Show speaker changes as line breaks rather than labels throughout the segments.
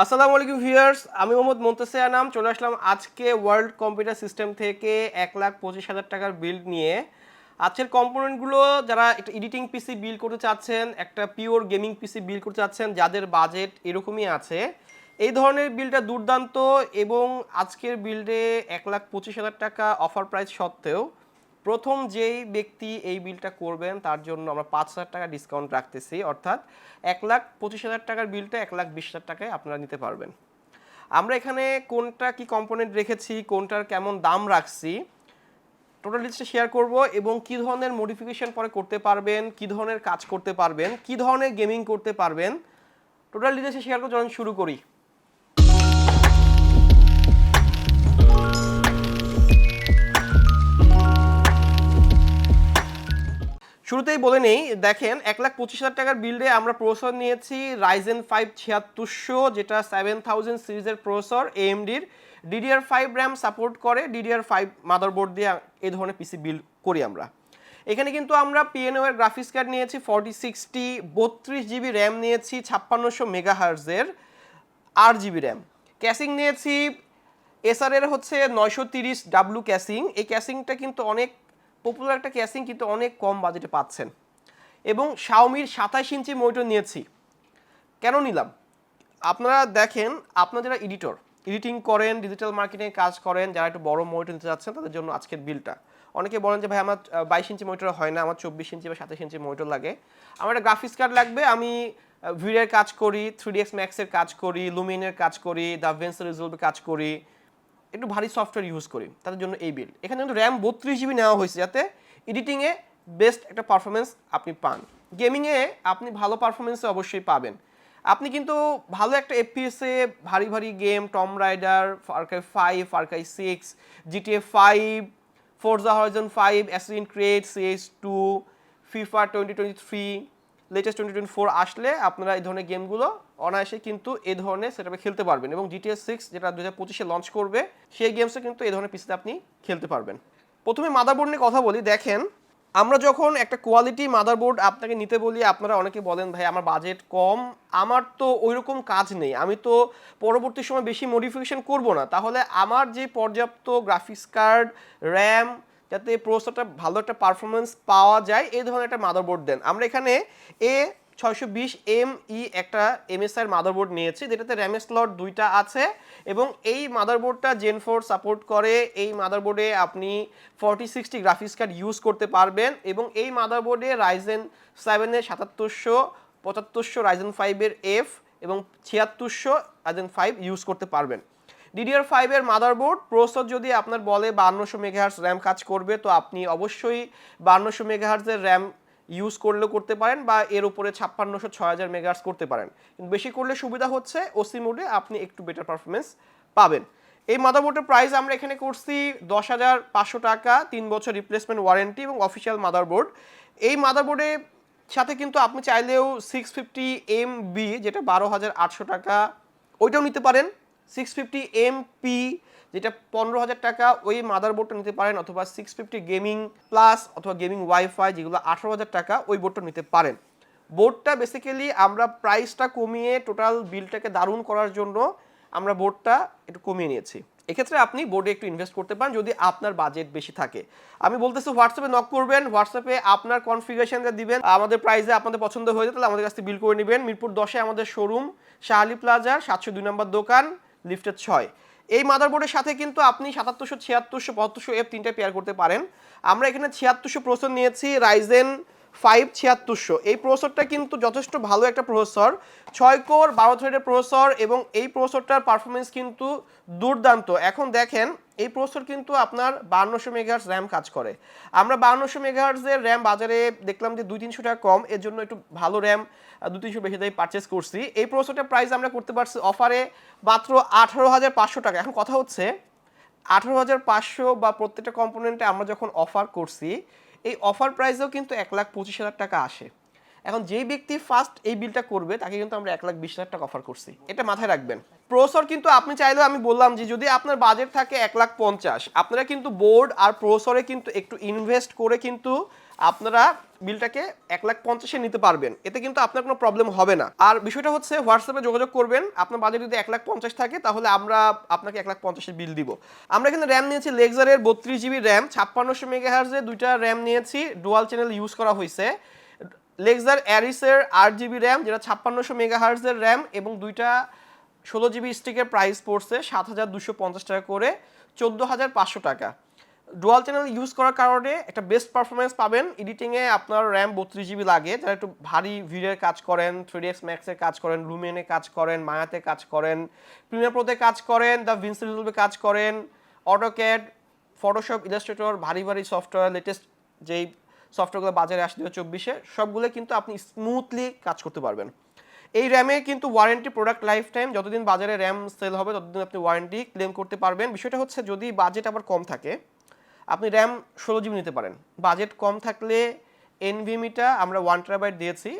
আসসালামু আলাইকুম ভিউয়ার্স, আমি মোহাম্মদ মন্তেসে আনাম, চলে আসলাম আজকে ওয়ার্ল্ড কম্পিউটার সিস্টেম থেকে এক লাখ পঁচিশ হাজার টাকার বিল্ড নিয়ে। আজকের কম্পোনেন্টগুলো যারা একটা এডিটিং পিসি বিল্ড করতে চাচ্ছেন, একটা পিওর গেমিং পিসি বিল্ড করতে চাচ্ছেন, যাদের বাজেট এরকমই আছে, এই ধরনের বিলটা দুর্দান্ত এবং আজকের বিল্ডে এক লাখ পঁচিশ হাজার টাকা অফার প্রাইস সত্ত্বেও প্রথম যেই ব্যক্তি এই বিলটা করবেন, তার জন্য আমরা পাঁচ হাজার টাকা ডিসকাউন্ট রাখতেছি, অর্থাৎ এক লাখ পঁচিশ হাজার টাকার বিলটা এক লাখ বিশ হাজার টাকায় আপনারা নিতে পারবেন। আমরা এখানে কোনটা কি কম্পোনেন্ট রেখেছি, কোনটার কেমন দাম রাখছি টোটাল লিস্টে শেয়ার করব এবং কি ধরনের মডিফিকেশন পরে করতে পারবেন, কি ধরনের কাজ করতে পারবেন, কি ধরনের গেমিং করতে পারবেন টোটাল ডিটেলসে শেয়ার করে চলুন, শুরু করি। শুরুতেই বলে নেই, দেখেন, এক লাখ পঁচিশ হাজার টাকার বিল্ডে আমরা প্রসেসর নিয়েছি রাইজেন ফাইভ ছিয়াত্তরশো, যেটা সেভেন থাউজেন্ড সিরিজের প্রসেসর এএমডির ডিডিআর ফাইভ র্যাম সাপোর্ট করে ডিডিআর ফাইভ মাদারবোর্ড দিয়ে এই ধরনের পিসি বিল্ড করি আমরা। এখানে কিন্তু আমরা পিএনও এর গ্রাফিক্স কার্ড নিয়েছি ফর্টি সিক্সটি বত্রিশ জিবি র্যাম নিয়েছি, ছাপ্পান্নশো মেগা হার্জের আট জিবি র্যাম ক্যাসিং নিয়েছি এসআর হচ্ছে নয়শো তিরিশ ডাব্লু ক্যাসিং এই ক্যাসিংটা কিন্তু অনেক পপুলার একটা ক্যাসিং কিন্তু অনেক কম বাজেটে পাচ্ছেন। এবং শাওমির সাতাইশ ইঞ্চি মনিটর নিয়েছি। কেন নিলাম? আপনারা দেখেন, আপনারা যারা এডিটর এডিটিং করেন ডিজিটাল মার্কেটিং কাজ করেন, যারা একটু বড় মনিটর নিতে যাচ্ছেন তাদের জন্য আজকের বিলটা অনেকে বলেন যে, ভাই, আমার বাইশ ইঞ্চি মনিটর হয় না, আমার চব্বিশ ইঞ্চি বা সাতাশ ইঞ্চি মনিটর লাগে। আমার একটা গ্রাফিক্স কার্ড লাগবে, আমি ভিডিওর কাজ করি থ্রি ডিএক্স ম্যাক্সের কাজ করি লুমিনের কাজ করি দ্য ভেন্স রিজলভের কাজ করি একটু ভারী সফটওয়্যার ইউজ করি, তাদের জন্য এই বিল এখানে কিন্তু র্যাম বত্রিশ জিবি নেওয়া হয়েছে যাতে এডিটিংয়ে বেস্ট একটা পারফরমেন্স আপনি পান। গেমিংয়ে আপনি ভালো পারফরমেন্সে অবশ্যই পাবেন। আপনি কিন্তু ভালো একটা এফপিএসে ভারী ভারী game Tomb Raider Far Cry five Far Cry six GTA five Forza Horizon five Assassin's Creed CS two FIFA twenty twenty three latest twenty twenty four আসলে আপনারা এই ধরনের গেমগুলো অনায়াসে কিন্তু এই ধরনের সেটাপে খেলতে পারবেন এবং জিটিএস সিক্স যেটা দু হাজার পঁচিশে লঞ্চ করবে, সেই গেমসে কিন্তু এই ধরনের পিসিতে আপনি খেলতে পারবেন। প্রথমে মাদারবোর্ড নিয়ে কথা বলি, দেখেন, আমরা যখন একটা কোয়ালিটি মাদারবোর্ড আপনাকে নিতে বলি, আপনারা অনেকে বলেন, ভাই, আমার বাজেট কম, আমার তো ওই রকম কাজ নেই, আমি তো পরবর্তী সময় বেশি মডিফিকেশন করব না। তাহলে আমার যে পর্যাপ্ত গ্রাফিক্স কার্ড র্যাম যাতে প্রসেসরটা ভালো একটা পারফরমেন্স পাওয়া যায়, এই ধরনের একটা মাদারবোর্ড দেন। আমরা এখানে এ ছয়শো বিশ এম ই একটা এমএসআই মাদারবোর্ড নিয়েছি, যেটাতে র্যাম স্লট দুইটা আছে এবং এই মাদারবোর্ডটা জেন ফোর সাপোর্ট করে। এই মাদারবোর্ডে আপনি forty sixty graphics card use করতে পারবেন এবং এই মাদারবোর্ডে রাইজেন সেভেনের সাতাত্তরশো, পঁচাত্তরশো রাইজেন ফাইভের এফ এবং ছিয়াত্তরশো রাইজেন ফাইভ ইউজ করতে পারবেন। ডিডিআর ফাইভের মাদারবোর্ড প্রসেসর যদি আপনার বলে বান্নশো মেগাহার্স র্যাম কাজ করবে, তো আপনি অবশ্যই বান্নশো মেগাহার্সের র্যাম ইউজ করলেও করতে পারেন বা এর উপরে ছাপ্পান্নশো ছয় হাজার মেগাহার্স করতে পারেন। কিন্তু বেশি করলে সুবিধা হচ্ছে ওসি মোডে আপনি একটু বেটার পারফরমেন্স পাবেন। এই মাদারবোর্ডের প্রাইস আমরা এখানে করছি দশ হাজার পাঁচশো টাকা, তিন বছর রিপ্লেসমেন্ট ওয়ারেন্টি এবং অফিসিয়াল মাদারবোর্ড এই মাদারবোর্ডে সাথে কিন্তু আপনি চাইলেও সিক্স ফিফটি এম বি যেটা বারো হাজার আটশো টাকা, ওইটাও নিতে পারেন। সিক্স ফিফটি এম পি যেটা পনেরো হাজার টাকা ওই মাদারবোর্ডটা নিতে পারেন, অথবা সিক্স ফিফটি গেমিং প্লাস অথবা গেমিং ওয়াইফাই যেগুলো আঠারো হাজার টাকা ওই বোর্ডটা নিতে পারেন। বোর্ডটা বেসিক্যালি আমরা প্রাইসটা কমিয়ে টোটাল বিলটাকে দারুণ করার জন্য আমরা বোর্ডটা একটু কমিয়ে নিয়েছি। এক্ষেত্রে আপনি বোর্ডে একটু ইনভেস্ট করতে পারেন যদি আপনার বাজেট বেশি থাকে। আমি বলতেছি হোয়াটসঅ্যাপে নক করবেন হোয়াটসঅ্যাপে আপনার কনফিগারেশনটা দিবেন, আমাদের প্রাইসে আপনাদের পছন্দ হয়ে যায় তাহলে আমাদের কাছ থেকে বিল করে নেবেন। মিরপুর দশে আমাদের শোরুম শাহালি প্লাজার সাতশো দুই নম্বর দোকান। লিফটের ছয়। এই মাদারবোর্ডের সাথে কিন্তু আপনি সাতাত্তরশো, ছিয়াত্তরশো, পঁচাত্তরশো এফ তিনটা পেয়ার করতে পারেন। আমরা এখানে ছিয়াত্তরশো প্রসেসর নিয়েছি রাইজেন ফাইভ ছিয়াত্তরশো। এই প্রসেসরটা কিন্তু যথেষ্ট ভালো একটা প্রসেসর ছয় কোর বারো থ্রেডের প্রসেসর এবং এই প্রসেসরটার পারফরমেন্স কিন্তু দুর্দান্ত। এখন দেখেন এই প্রসেসর কিন্তু আপনার বান্নশো মেগাহার্স র্যাম কাজ করে। আমরা বান্নশো মেগাহার্সের র্যাম বাজারে দেখলাম যে দুই তিনশো টাকা কম, এর জন্য একটু ভালো র্যাম দু তিনশো বেশি দামে পারচেস করছি। এই প্রসেসরটার প্রাইস আমরা করতে পারছি অফারে মাত্র আঠারো হাজার পাঁচশো টাকা। এখন কথা হচ্ছে, আঠারো হাজার পাঁচশো বা প্রত্যেকটা কম্পোনেন্টে আমরা যখন অফার করছি, এই অফার প্রাইসেও কিন্তু এক লাখ পঁচিশ হাজার টাকা আসে। এখন যেই ব্যক্তি ফার্স্ট এই বিলটা করবে, তাকে কিন্তু আমরা এক লাখ বিশ হাজার টাকা অফার করছি। এটা মাথায় রাখবেন। প্রসেসর কিন্তু আপনি চাইলেও আমি বললাম যে যদি আপনার বাজেট থাকে এক লাখ পঞ্চাশ, আপনারা কিন্তু বোর্ড আর প্রসরে কিন্তু একটু ইনভেস্ট করে কিন্তু আপনারা বিলটাকে এক লাখ পঞ্চাশে নিতে পারবেন। এতে কিন্তু আপনার কোনো প্রবলেম হবে না। আর বিষয়টা হচ্ছে হোয়াটসঅ্যাপে যোগাযোগ করবেন। আপনার বাজেট যদি এক লাখ পঞ্চাশ থাকে, তাহলে আমরা আপনাকে এক লাখ পঞ্চাশের বিল দিব। আমরা এখানে র্যাম নিয়েছি লেগজারের বত্রিশ জিবি র্যাম ছাপ্পান্নশো মেগাহার্জে দুইটা র্যাম নিয়েছি ডুয়াল চ্যানেল ইউজ করা হয়েছে লেগজার অ্যারিসের আট জিবি র্যাম যেটা ছাপ্পান্নশো মেগাহার্জের র্যাম এবং দুইটা ষোলো জিবি স্টিকের প্রাইস পড়ছে সাত হাজার দুশো পঞ্চাশ টাকা করে, চোদ্দ হাজার পাঁচশো টাকা। ডুয়াল চ্যানেল ইউজ করার কারণে একটা বেস্ট পারফরমেন্স পাবেন। এডিটিংয়ে আপনার র্যাম বত্রিশ জিবি লাগে। যারা একটু ভারী ভিডিওর কাজ করেন থ্রি এক্স ম্যাক্সের কাজ করেন লুমেনে কাজ করেন মায়াতে কাজ করেন প্রিমিয়ার প্রোতে কাজ করেন দ্য ভিনসিলবে কাজ করেন অটোক্যাড ফটোশপ ইলাস্ট্রেটর ভারী ভারী সফটওয়্যার লেটেস্ট যেই সফটওয়্যারগুলো বাজারে আসছে দু চব্বিশে সবগুলো কিন্তু আপনি স্মুথলি কাজ করতে পারবেন। এই র্যামে কিন্তু ওয়ারেন্টি প্রোডাক্ট লাইফ টাইম যতদিন বাজারে র্যাম সেল হবে, ততদিন আপনি ওয়ারেন্টি ক্লেম করতে পারবেন। বিষয়টা হচ্ছে, যদি বাজেট আবার কম থাকে, আপনি র্যাম ষোলো জিবি নিতে পারেন। বাজেট কম থাকলে এনভিএমিটা আমরা ওয়ান টেরাবাইট দিয়েছি,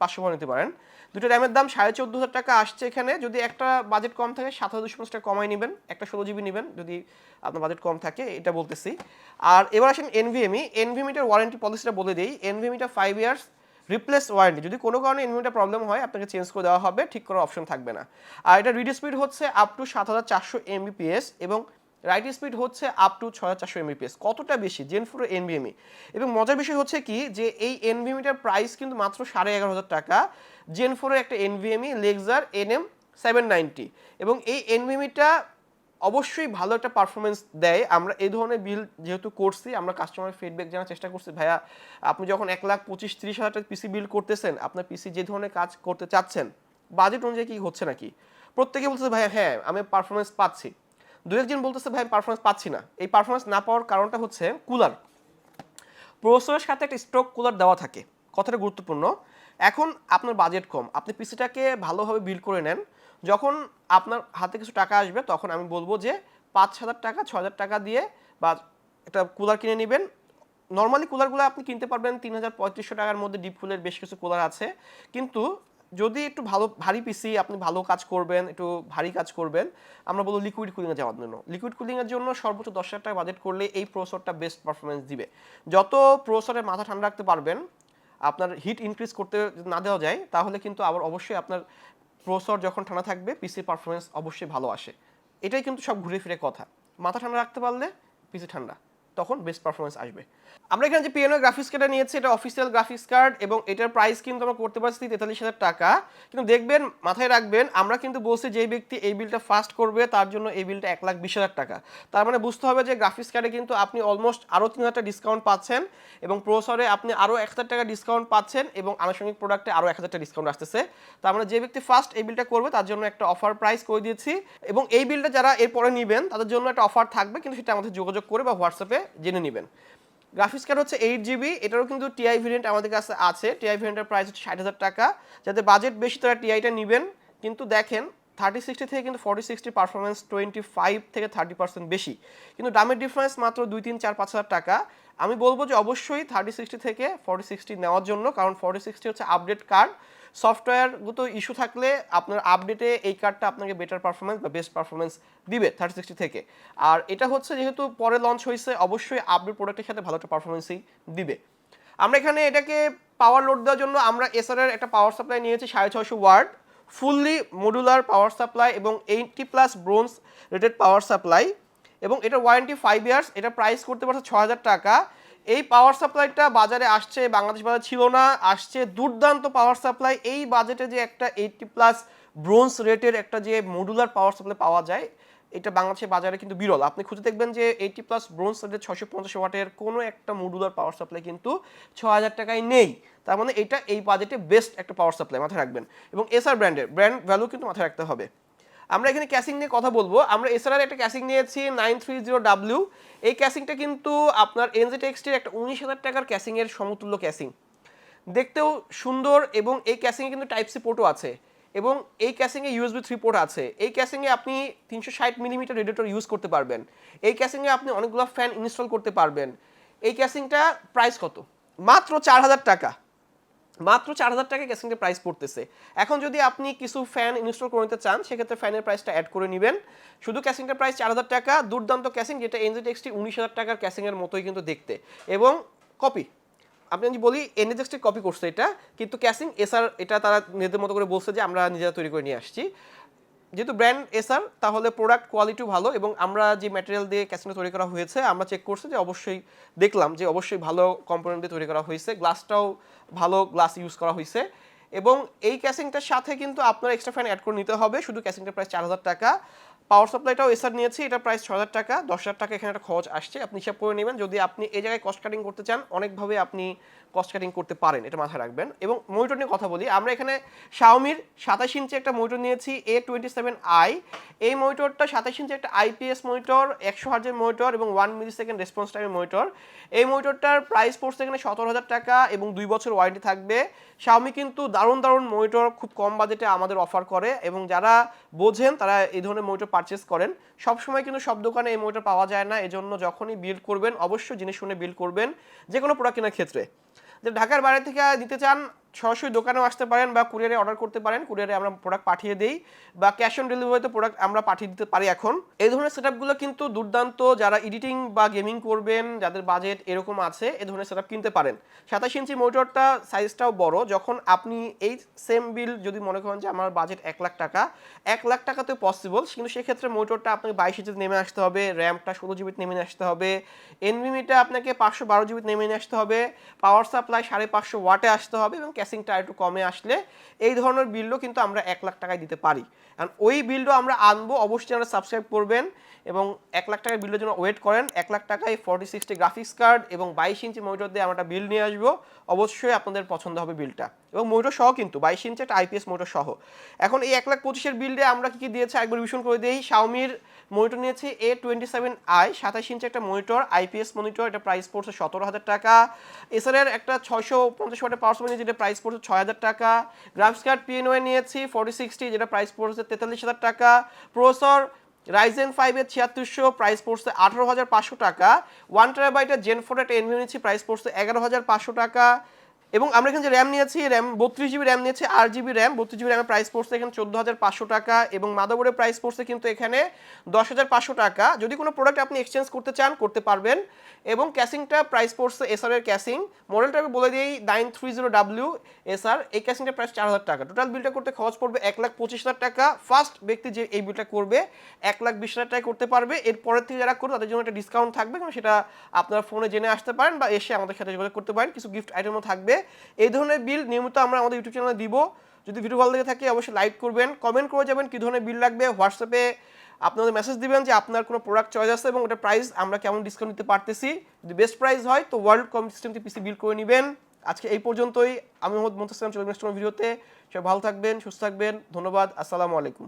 পাঁচশো করে নিতে পারেন। দুটো র্যামের দাম সাড়ে চোদ্দ হাজার টাকা আসছে এখানে। যদি একটা বাজেট কম থাকে, সাত হাজার দুশো পঞ্চাশ টাকা কমাই নেবেন। একটা ষোলো জিবি নেবেন, যদি আপনার বাজেট কম থাকে, এটা বলতেছি। আর এবার আসেন এনভিএমি এনভিএমিটার ওয়ারেন্টি পলিসিটা বলে দিই। এনভিএমিটা ফাইভ ইয়ার্স রিপ্লেস ওয়ারেন্টি যদি কোনো কারণে এনভিএমিটা প্রবলেম হয়, আপনাকে চেঞ্জ করে দেওয়া হবে, ঠিক করার অপশন থাকবে না। আর এটা রিড স্পিড হচ্ছে আপ টু সাত হাজার চারশো এমবিপিএস এবং রাইট স্পিড হচ্ছে আপ টু ছয় চারশো এমবিপিএস কতটা বেশি? জেন ফোর এনভিএমি এবং মজার বিষয় হচ্ছে কি যে এই এনভিএমিটার প্রাইস কিন্তু মাত্র সাড়ে এগারো হাজার টাকা। জেন ফোরের একটা NVMe Lexar NM seven ninety এবং এই এনভিএমিটা অবশ্যই ভালো একটা পারফরমেন্স দেয়। আমরা এই ধরনের বিল যেহেতু করছি, আমরা কাস্টমার ফিডব্যাক জানার চেষ্টা করছি। ভাইয়া, আপনি যখন এক লাখ পঁচিশ তিরিশ হাজার টাকা পিসি বিল করতেছেন, আপনার পিসি যে ধরনের কাজ করতে চাচ্ছেন বাজেট অনুযায়ী কি হচ্ছে নাকি? প্রত্যেকে বলতেছে, ভাইয়া হ্যাঁ আমি পারফরমেন্স পাচ্ছি। দু একজন বলতেছে ভাই পারফরমেন্স পাচ্ছি না। এই পারফরমেন্স না পাওয়ার কারণটা হচ্ছে কুলার প্রসেসরের সাথে একটা স্ট্রোক কুলার দেওয়া থাকে। কথাটা গুরুত্বপূর্ণ। এখন আপনার বাজেট কম। আপনি পিসিটাকে ভালোভাবে বিল করে নেন। যখন আপনার হাতে কিছু টাকা আসবে, তখন আমি বলব যে পাঁচ হাজার টাকা ছ হাজার টাকা দিয়ে বা একটা কুলার কিনে নেবেন। নর্মালি কুলারগুলো আপনি কিনতে পারবেন তিন হাজার পঁয়ত্রিশশো টাকার মধ্যে ডিপ কুলের বেশ কিছু কুলার আছে। কিন্তু যদি একটু ভালো, ভারী পিসি আপনি ভালো কাজ করবেন, একটু ভারী কাজ করবেন, আমরা বলব লিকুইড কুলিংয়ে যাওয়ার জন্য। লিকুইড কুলিংয়ের জন্য সর্বোচ্চ দশ হাজার টাকা বাজেট করলে এই প্রসেসরটা বেস্ট পারফরমেন্স দিবে। যত প্রসেসরের মাথা ঠান্ডা রাখতে পারবেন, আপনার হিট ইনক্রিজ করতে না দেওয়া যায়, তাহলে কিন্তু আবার অবশ্যই আপনার প্রসেসর যখন ঠান্ডা থাকবে, পিসির পারফরমেন্স অবশ্যই ভালো আসে। এটাই কিন্তু সব ঘুরে ফিরে কথা। মাথা ঠান্ডা রাখতে পারলে পিসি ঠান্ডা, তখন বেস্ট পারফরমেন্স আসবে। আমরা এখানে যে পিএনও গ্রাফিক্স কার্ডটা নিয়েছি, এটা অফিসিয়াল গ্রাফিক্স কার্ড এবং এটার প্রাইস কিন্তু আমরা করতে পারছি তেতাল্লিশ হাজার টাকা। কিন্তু দেখবেন, মাথায় রাখবেন, আমরা কিন্তু বলছি যে ব্যক্তি এই বিলটা ফাস্ট করবে, তার জন্য এই বিলটা এক লাখ বিশ হাজার টাকা। তার মানে বুঝতে হবে যে গ্রাফিক্স কার্ডে কিন্তু আপনি অলমোস্ট আরও তিন হাজার ডিসকাউন্ট পাচ্ছেন এবং প্রসরে আপনি আরও এক হাজার টাকা ডিসকাউন্ট পাচ্ছেন এবং আনুষঙ্গিক প্রোডাক্টে আরও এক হাজার টাকা ডিসকাউন্ট আসতেছে। তার মানে যে ব্যক্তি ফার্স্ট এই বিলটা করবে, তার জন্য একটা অফার প্রাইস করে দিয়েছি এবং এই বিলটা যারা এরপরে নেবেন, তাদের জন্য একটা অফার থাকবে, কিন্তু সেটা আমাদের যোগাযোগ করে বা হোয়াটসঅ্যাপে জেনে নেবেন। গ্রাফিক্স কার্ড হচ্ছে এইট জিবি এটারও কিন্তু টিআই ভেরিয়েন্ট আমাদের কাছে আছে। টিআই ভেরিয়েন্টের প্রাইস হচ্ছে ষাট হাজার টাকা। যাতে বাজেট বেশি তারা টিআইটা নেবেন। কিন্তু দেখেন থার্টি সিক্সটি থেকে কিন্তু forty sixty performance twenty five থেকে থার্টি পার্সেন্ট বেশি। কিন্তু দামের ডিফারেন্স মাত্র দুই, তিন, চার, পাঁচ হাজার টাকা। আমি বলব যে অবশ্যই থার্টি সিক্সটি থেকে ফর্টি সিক্সটি নেওয়ার জন্য, কারণ ফর্টি সিক্সটি হচ্ছে আপডেট কার্ড সফটওয়্যারগত ইস্যু থাকলে আপনার আপডেটে এই কার্ডটা আপনাকে বেটার পারফরমেন্স বা বেস্ট পারফরমেন্স দিবে থার্টি সিক্সটি থেকে। আর এটা হচ্ছে যেহেতু পরে লঞ্চ হয়েছে, অবশ্যই আপডেট প্রোডাক্টের সাথে ভালো একটা পারফরমেন্সই দিবে। আমরা এখানে এটাকে পাওয়ার লোড দেওয়ার জন্য আমরা এসআরের একটা পাওয়ার সাপ্লাই নিয়েছি, সাড়ে ছয়শো watt fully modular power supply এবং eighty plus bronze rated power supply এবং এটার ওয়ারেন্টি ফাইভ ইয়ার্স এটা প্রাইস করতে পারছে ছ হাজার টাকা। এই পাওয়ার সাপ্লাইটা বাজারে আসছে, বাংলাদেশ বাজার ছিল না, আসছে দুর্দান্ত পাওয়ার সাপ্লাই এই বাজেটে যে একটা এইটটি প্লাস ব্রোঞ্জ রেটের একটা যে মডুলার পাওয়ার সাপ্লাই পাওয়া যায়, এটা বাংলাদেশের বাজারে কিন্তু বিরল। আপনি খুঁজে দেখবেন যে এইটি প্লাস ব্রোঞ্জ রেটের ছশো পঞ্চাশ ওয়াটের কোনো একটা মডুলার পাওয়ার সাপ্লাই কিন্তু ছ হাজার টাকায় নেই। তার মানে এটা এই বাজেটে বেস্ট একটা পাওয়ার সাপ্লাই মাথায় রাখবেন। এবং এসআর ব্র্যান্ডের ব্র্যান্ড ভ্যালু কিন্তু মাথায় রাখতে হবে। আমরা এখানে ক্যাসিং নিয়ে কথা বলব। আমরা এসআর একটা ক্যাসিং নিয়েছি নাইন থ্রি জিরো ডাব্লিউ এই ক্যাসিংটা কিন্তু আপনার এনজি এক্সটির একটা উনিশ হাজার টাকার ক্যাসিংয়ের সমতুল্য ক্যাসিং দেখতেও সুন্দর এবং এই ক্যাসিংয়ে কিন্তু টাইপ সি পোর্টও আছে এবং এই ক্যাসিংয়ে ইউএসবি থ্রি পোর্ট আছে। এই ক্যাসিংয়ে আপনি তিনশো ষাট মিলিমিটার রেডিয়েটর ইউজ করতে পারবেন। এই ক্যাসিংয়ে আপনি অনেকগুলো ফ্যান ইনস্টল করতে পারবেন। এই ক্যাসিংটা প্রাইস কত? মাত্র চার হাজার টাকা। মাত্র চার হাজার টাকা ক্যাসিংয়ের প্রাইস পড়তেছে। এখন যদি আপনি কিছু ফ্যান ইনস্টল করে নিতে চান, সেক্ষেত্রে ফ্যানের প্রাইসটা অ্যাড করে নেবেন। শুধু ক্যাসিংটার প্রাইস চার হাজার টাকা, দুর্দান্ত ক্যাসিং যেটা এনজেড এক্সটি উনিশ হাজার টাকার ক্যাসিংয়ের মতোই কিন্তু দেখতে। এবং কপি আপনি যদি বলি এনএজেক্সটি কপি করছে এটা, কিন্তু ক্যাসিং এসআর এটা তারা নিজেদের মতো করে বলছে যে আমরা নিজেরা তৈরি করে নিয়ে আসছি। যেহেতু ব্র্যান্ড এসআর তাহলে প্রোডাক্ট কোয়ালিটিও ভালো এবং আমরা যে ম্যাটেরিয়াল দিয়ে ক্যাসিনো তৈরি করা হয়েছে, আমরা চেক করছি যে অবশ্যই দেখলাম যে অবশ্যই ভালো কম্পোনেন্ট দিয়ে তৈরি করা হয়েছে গ্লাসটাও ভালো গ্লাস ইউজ করা হয়েছে এবং এই ক্যাসিংটার সাথে কিন্তু আপনার এক্সট্রা ফ্যান অ্যাড করে নিতে হবে। শুধু ক্যাসিংটার প্রায় চার হাজার টাকা। পাওয়ার সাপ্লাইটাও এসআর নিয়েছি, এটা প্রাইস ছ হাজার টাকা, দশ হাজার টাকা এখানে একটা খরচ আসছে, আপনি হিসাব করে নেবেন। যদি আপনি এই জায়গায় কস্ট কাটিং করতে চান, অনেকভাবে আপনি কস্ট কাটিং করতে পারেন, এটা মাথায় রাখবেন। এবং মনিটর নিয়ে কথা বলি, আমরা এখানে শাওমির সাতাশ ইঞ্চি একটা মনিটর নিয়েছি এ টোয়েন্টি সেভেন আই এই মনিটরটা সাতাশ ইঞ্চি একটা আইপিএস মনিটর, একশো হাজার মনিটর এবং ওয়ান মিলি সেকেন্ড রেসপন্স টাইমের মনিটর। এই মনিটরটার প্রাইস পড়ছে এখানে সতেরো হাজার টাকা এবং দুই বছর ওয়ারেন্টি থাকবে। শাওমি কিন্তু দারুণ দারুণ মনিটর খুব কম বাজেটে আমাদের অফার করে এবং যারা বোঝেন, তারা এই ধরনের মনিটর পারচেস করেন। সবসময় কিন্তু সব দোকানে এই মোটর পাওয়া যায় না। এজন্য যখনই বিল করবেন, অবশ্যই জিনিস শুনে বিল করবেন যে কোনো প্রোডাক্ট কেনার ক্ষেত্রে। যে ঢাকার বাইরে থেকে দিতে চান সরাসরি দোকানেও আসতে পারেন বা কুরিয়ারে অর্ডার করতে পারেন। কুরিয়ারে আমরা প্রোডাক্ট পাঠিয়ে দিই বা ক্যাশ অন ডেলিভারিতে প্রোডাক্ট আমরা পাঠিয়ে দিতে পারি এখন। এই ধরনের সেটআপগুলো কিন্তু দুর্দান্ত। যারা এডিটিং বা গেমিং করবেন, যাদের বাজেট এরকম আছে, এই ধরনের সেটআপ কিনতে পারেন। সাতাশ ইঞ্চি মোটরটা সাইজটাও বড়। যখন আপনি এই সেম বিল যদি মনে করেন যে আমার বাজেট এক লাখ টাকা, এক লাখ টাকাতে পসিবল কিন্তু সেক্ষেত্রে মোটরটা আপনাকে বাইশ ইঞ্চিতে নেমে আসতে হবে র্যামটা ষোলো জিবিতে নেমে আসতে হবে এনভিমিটা আপনাকে পাঁচশো বারো জিবিতে নেমে আসতে হবে পাওয়ার সাপ্লাই সাড়ে পাঁচশো ওয়াটে আসতে হবে এবং ক্যাসিংটা একটু কমে আসলে এই ধরনের বিলও কিন্তু আমরা এক লাখ টাকায় দিতে পারি। কারণ ওই বিলও আমরা আনব, অবশ্যই আমরা সাবস্ক্রাইব করবেন এবং এক লাখ টাকার বিলের জন্য ওয়েট করেন, এক লাখ টাকায় ফর্টি সিক্সটি গ্রাফিক্স কার্ড এবং বাইশ ইঞ্চি মনিটর দিয়ে আমরা একটা বিল নিয়ে আসব। অবশ্যই আপনাদের পছন্দ হবে বিলটা এবং মনিটর সহ কিন্তু বাইশ ইঞ্চি একটা আইপিএস মনিটর সহ। এখন এই এক লাখ পঁচিশের বিলডে আমরা কি কী দিয়েছি একবার রিভিশন করে দিই। শাওমির মনিটর নিয়েছি এ টোয়েন্টি সেভেন আই সাতাশ ইঞ্চি একটা মনিটর আইপিএস মনিটর এটা প্রাইস পড়ছে সতেরো হাজার টাকা। এসআরের একটা ছশো পঞ্চাশ ওয়াটের পাওয়ার সাপ্লাই যেটা প্রাইস পড়ছে ছয় হাজার টাকা। গ্রাফিক্স কার্ড পিএনওয়ে নিয়েছি ফর্টি সিক্সটি যেটা প্রাইস পড়ছে তেতাল্লিশ হাজার টাকা। প্রসেসর রাইজেন ফাইভের ছিয়াত্তরশো প্রাইস পড়ছে আঠারো হাজার পাঁচশো টাকা। One টেরাবাইটের gen four ten NV price পড়ছে এগারো হাজার পাঁচশো টাকা। এবং আমরা এখানে যে র্যাম নিয়েছি র্যাম বত্রিশ জিবি র্যাম নিয়েছি, আট জিবি র্যাম বত্রিশ জিবি র্যামের প্রাইস পড়ছে এখানে চোদ্দ হাজার পাঁচশো টাকা এবং মাদাবোর্ডের প্রাইস পড়ছে কিন্তু এখানে দশ হাজার পাঁচশো টাকা। যদি কোনো প্রোডাক্ট আপনি এক্সচেঞ্জ করতে চান, করতে পারবেন এবং ক্যাসিংটা প্রাইস পড়ছে এসআর এর ক্যাসিং মডেলটা আমি বলে দিই nine three zero W SR এই ক্যাসিংটা প্রাইস চার হাজার টাকা। টোটাল বিলটা করতে খরচ পড়বে এক লাখ পঁচিশ হাজার টাকা। ফার্স্ট ব্যক্তি যে এই বিলটা করবে, এক লাখ বিশ হাজার টাকা করতে পারবে। এর পরের থেকে যারা করবে, তাদের জন্য একটা ডিসকাউন্ট থাকবে সেটা আপনারা ফোনে জেনে আসতে পারেন বা এসে আমাদের সাথে যোগাযোগ করতে পারেন। কিছু গিফট আইটেমও থাকবে। এই ধরনের বিল নিয়মিত আমরা আমাদের ইউটিউব চ্যানেলে দিব। যদি ভিডিও ভালো লেগে থাকে, অবশ্যই লাইক করবেন কমেন্ট করে যাবেন কী ধরনের বিল লাগবে হোয়াটসঅ্যাপে আপনাদের মেসেজ দিবেন যে আপনার কোনো প্রোডাক্ট চয়েস আছে এবং ওটা প্রাইস আমরা কেমন ডিসকাউন্ট দিতে পারতেছি। যদি বেস্ট প্রাইস হয়, তো ওয়ার্ল্ড কম সিস্টেম পিসি বিল করে নেবেন। আজকে এই পর্যন্তই। আমি মোহাম্মদ মোন্তাসলাম চলে নেক্সট ভিডিওতে। সবাই ভালো থাকবেন, সুস্থ থাকবেন। ধন্যবাদ, আসসালামু আলাইকুম।